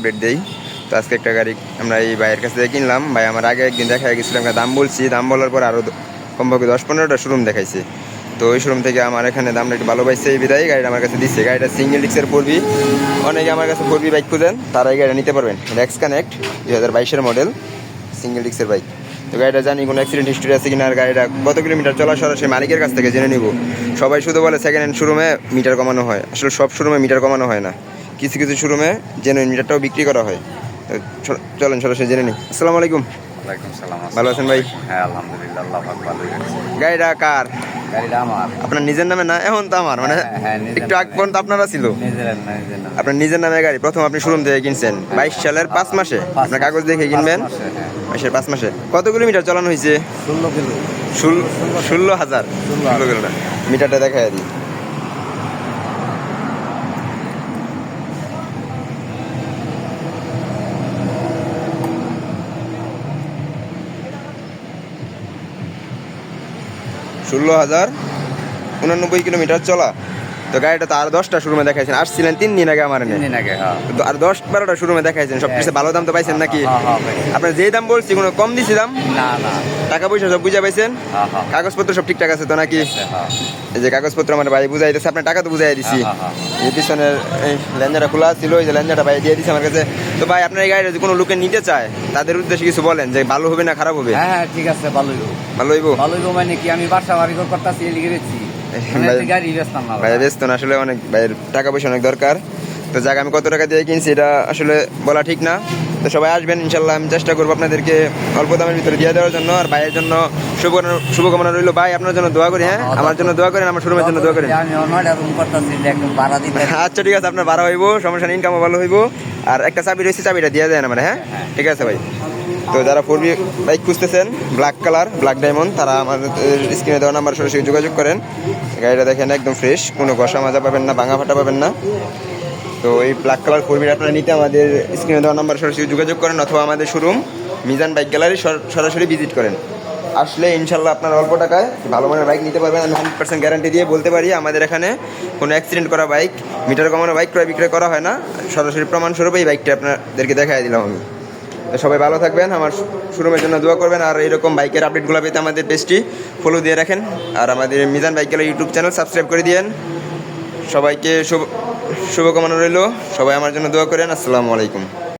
Update দেই। তো আজকে একটা গাড়ি আমরা এই ভাইয়ের কাছ থেকে কিনলাম। ভাই, আমার আগে একদিন দেখা গেছিলাম দাম বলছি। দাম বলার পর আরও কমপক্ষে দশ পনেরোটা শোরুম দেখাইছে। তো ওই শোরুম থেকে আমার এখানে দামটা একটু ভালো পাইছে। এই বিদায় গাড়িটা আমার কাছে দিচ্ছে গাড়িটা সিঙ্গেল ডিক্সের পড়বি অনেকে আমার কাছে পড়বি বাইক খুঁজেন তারা এই গাড়িটা নিতে পারবেন। রেক্স কানেক্ট দুই হাজার বাইশের মডেল সিঙ্গেল ডিক্সের বাইক তো গাড়িটা জানি কোনো অ্যাক্সিডেন্ট হিস্ট্রি আছে কিনা, আর গাড়িটা কত কিলোমিটার চলা সরাসরি মালিকের কাছ থেকে জেনে নিব। সবাই শুধু বলে সেকেন্ড হ্যান্ড শোরুমে মিটার কমানো হয়। আসলে সব শোরুমে মিটার কমানো হয় না। কিছু কিছু শোরুমে জেনুইন মিটারটাও বিক্রি করা হয়। চলেন সরাসরি জেনে নিই। আসসালামু আলাইকুম। ভালো আছেন ভাই? হ্যাঁ আলহামদুলিল্লাহ গাড়িটা কার? আপনার নিজের নামে না? এখন তো আমার মানে হ্যাঁ, হ্যাঁ, নিজের একটু আগ। পর্যন্ত আপনারা ছিল? আপনার নিজের নামে গাড়ি প্রথম আপনি শোরুম থেকে কিনছেন। বাইশ সালের পাঁচ মাসে। আপনার কাগজ দেখে কিনবেন। মাসে, হ্যাঁ। মাসের পাঁচ মাসে। কত কিলোমিটার চালানো হয়েছে? ষোলো কিলো। ষোলো হাজার। ষোলো কিলোমিটার। মিটারটা দেখা দিই। ষোলো হাজার উনানব্বই কিলোমিটার চলা। তো গাড়িটা তো আর দশটা শোরুমে দেখাইছেন। আসছিলেন তিন দিন আগে আমার তিন দিন আগে হ্যাঁ। তো আর দশ বারোটা শোরুমে দেখাইছেন সব কিছু ভালো দাম তো পাইছেন নাকি? হ্যাঁ, হ্যাঁ। আপনার যেই দাম বলছি কোনো কম দিছি দাম? না না। টাকা পয়সা সব বুঝা পাইছেন? হ্যাঁ হ্যাঁ। কাগজপত্র সব ঠিকঠাক আছে তো নাকি? হ্যাঁ। এই যে কাগজপত্র আমার ভাই বুঝাই দিচ্ছে আপনার টাকা তো বুঝাই দিছি। হ্যাঁ, হ্যাঁ, এই পিছনের এই লেঞ্জাটা খোলা ছিল ওই যে লেঞ্জাটা ভাই দিয়ে দিচ্ছে আমার কাছে। তো ভাই আপনার এই গাড়িটা যদি কোনো লোকে নিতে চায় তাদের উদ্দেশ্যে কিছু বলেন যে ভালো হবে না খারাপ হবে? হ্যাঁ হ্যাঁ ঠিক আছে ভালোই গো ভালো হইব? ভালোই গো মানে কি আমি বাসা বাড়ি করতেছি বেচছি। মানে ভাই- একটা গাড়ি বেচতাম না ভাই ব্যস্ত না আসলে অনেক ভাইয়ের টাকা পয়সা অনেক দরকার। তো যাক আমি কত টাকা দিয়ে কিনছি এটা আসলে বলা ঠিক না। তো সবাই আসবেন ইনশাল্লাহ আমি চেষ্টা করব আপনাদেরকে অল্প দামের ভিতরে দিয়ে দেওয়ার জন্য। আর ভাইয়ের জন্য শুভ শুভকামনা রইল। ভাই আপনার জন্য দোয়া করি হ্যাঁ? আমার জন্য দোয়া করেন আমার শোরুমের জন্য দোয়া করেন। আচ্ছা ঠিক আছে আপনার ভাড়া হইব সমস্যা ইনকামও ভালো হইব। আর একটা চাবি রয়েছে, চাবিটা দিয়ে দেন আমার হ্যাঁ? ঠিক আছে ভাই। তো যারা পূর্বী বাইক খুঁজতেছেন ব্ল্যাক কালার ব্ল্যাক ডায়মন্ড তারা আমাদের স্ক্রিনে দেওয়া নাম্বার সরাসরি যোগাযোগ করেন। গাড়িটা দেখেন একদম ফ্রেশ কোনো ঘষা মাজা পাবেন না, ভাঙা ফাটা পাবেন না। তো এই ব্ল্যাক কালার ফোরবির আপনারা নিতে আমাদের স্ক্রিনে দেওয়া নাম্বার সরাসরি যোগাযোগ করেন অথবা আমাদের শোরুম মিজান বাইক গ্যালারি সরাসরি ভিজিট করেন। আসলে ইনশাল্লাহ আপনার অল্প টাকায় ভালো মানের বাইক নিতে পারবেন। আমি হান্ড্রেড পার্সেন্ট গ্যারান্টি দিয়ে বলতে পারি, আমাদের এখানে কোনো অ্যাক্সিডেন্ট করা বাইক মিটার কমানো বাইক ক্রয় বিক্রয় করা হয় না। সরাসরি প্রমাণস্বরূপ এই বাইকটা আপনাদেরকে দেখাই দিলাম আমি। তো সবাই ভালো থাকবেন, আমার শোরুমের জন্য দোয়া করবেন, আর এরকম বাইকের আপডেটগুলো পেতে আমাদের পেজটি ফলো দিয়ে রাখেন। আর আমাদের Mizan bike gallery YouTube channel subscribe করে দিয়েন। সবাইকে শুভ শুভকামনা রইল। সবাই আমার জন্য দোয়া করেন। আসসালামু আলাইকুম।